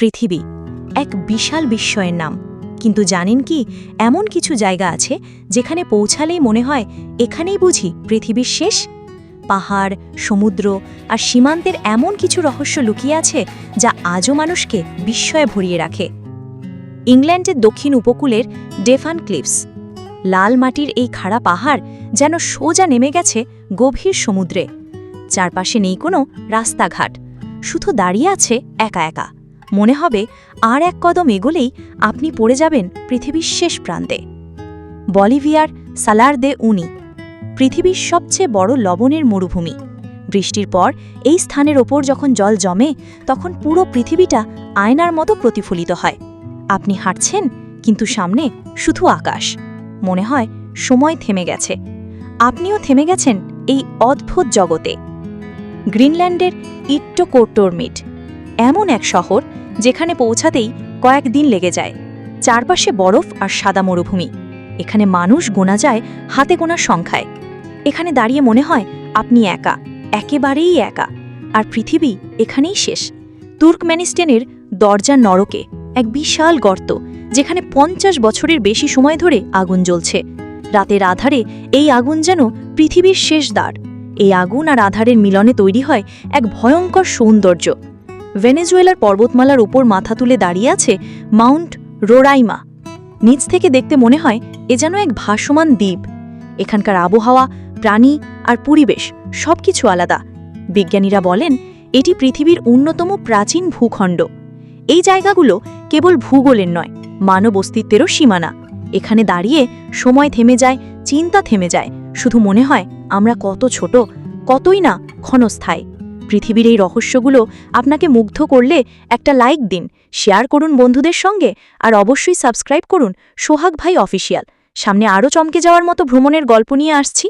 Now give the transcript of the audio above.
পৃথিবী। এক বিশাল বিস্ময়ের নাম। কিন্তু জানেন কি, এমন কিছু জায়গা আছে যেখানে পৌঁছালেই মনে হয়, এখানেই বুঝি পৃথিবীর শেষ? পাহাড়, সমুদ্র আর সীমান্তের এমন কিছু রহস্য লুকিয়ে আছে যা আজও মানুষকে বিস্ময়ে ভরিয়ে রাখে। ইংল্যান্ডের দক্ষিণ উপকূলের ডেফান ক্লিপস লাল মাটির এই খাড়া পাহাড় যেন সোজা নেমে গেছে গভীর সমুদ্রে। চারপাশে নেই কোনো রাস্তাঘাট। শুধু দাঁড়িয়ে আছে একা একা। মনে হবে আর এক কদম এগোলেই আপনি পড়ে যাবেন পৃথিবীর শেষ প্রান্তে। বলিভিয়ার সালার দে উনি, পৃথিবীর সবচেয়ে বড় লবণের মরুভূমি। বৃষ্টির পর এই স্থানের ওপর যখন জল জমে, তখন পুরো পৃথিবীটা আয়নার মতো প্রতিফলিত হয়। আপনি হাঁটছেন, কিন্তু সামনে শুধু আকাশ। মনে হয় সময় থেমে গেছে। আপনিও থেমে গেছেন এই অদ্ভুত জগতে। গ্রিনল্যান্ডের ইট্টোকোটোরমিট এমন এক শহর যেখানে পৌঁছাতেই কয়েকদিন লেগে যায়। চারপাশে বরফ আর সাদা মরুভূমি। এখানে মানুষ গোনা যায় হাতে গোনা সংখ্যায়। এখানে দাঁড়িয়ে মনে হয় আপনি একা, একেবারেই একা। আর পৃথিবী এখানেই শেষ। তুর্কম্যানিস্টানের দরজা নরকে এক বিশাল গর্ত যেখানে পঞ্চাশ বছরের বেশি সময় ধরে আগুন জ্বলছে। রাতের আধারে এই আগুন যেন পৃথিবীর শেষ দ্বার। এই আগুন আর আধারের মিলনে তৈরি হয় এক ভয়ঙ্কর সৌন্দর্য। ভেনেজুয়েলার পর্বতমালার উপর মাথা তুলে দাঁড়িয়ে আছে মাউন্ট রোরাইমা। নিচ থেকে দেখতে মনে হয় এ যেন এক ভাসমান দ্বীপ। এখানকার আবহাওয়া, প্রাণী আর পরিবেশ সবকিছু আলাদা। বিজ্ঞানীরা বলেন, এটি পৃথিবীর অন্যতম প্রাচীন ভূখণ্ড। এই জায়গাগুলো কেবল ভূগোলের নয়, মানব অস্তিত্বেরও সীমানা। এখানে দাঁড়িয়ে সময় থেমে যায়, চিন্তা থেমে যায়। শুধু মনে হয় আমরা কত ছোট, কতই না ক্ষণস্থায়ী। পৃথিবীর এই রহস্যগুলো আপনাকে মুগ্ধ করলে একটা লাইক দিন, শেয়ার করুন বন্ধুদের সঙ্গে আর অবশ্যই সাবস্ক্রাইব করুন সোহাগ ভাই অফিসিয়াল সামনে আরও চমকে যাওয়ার মতো ভ্রমণের গল্প নিয়ে আসছি।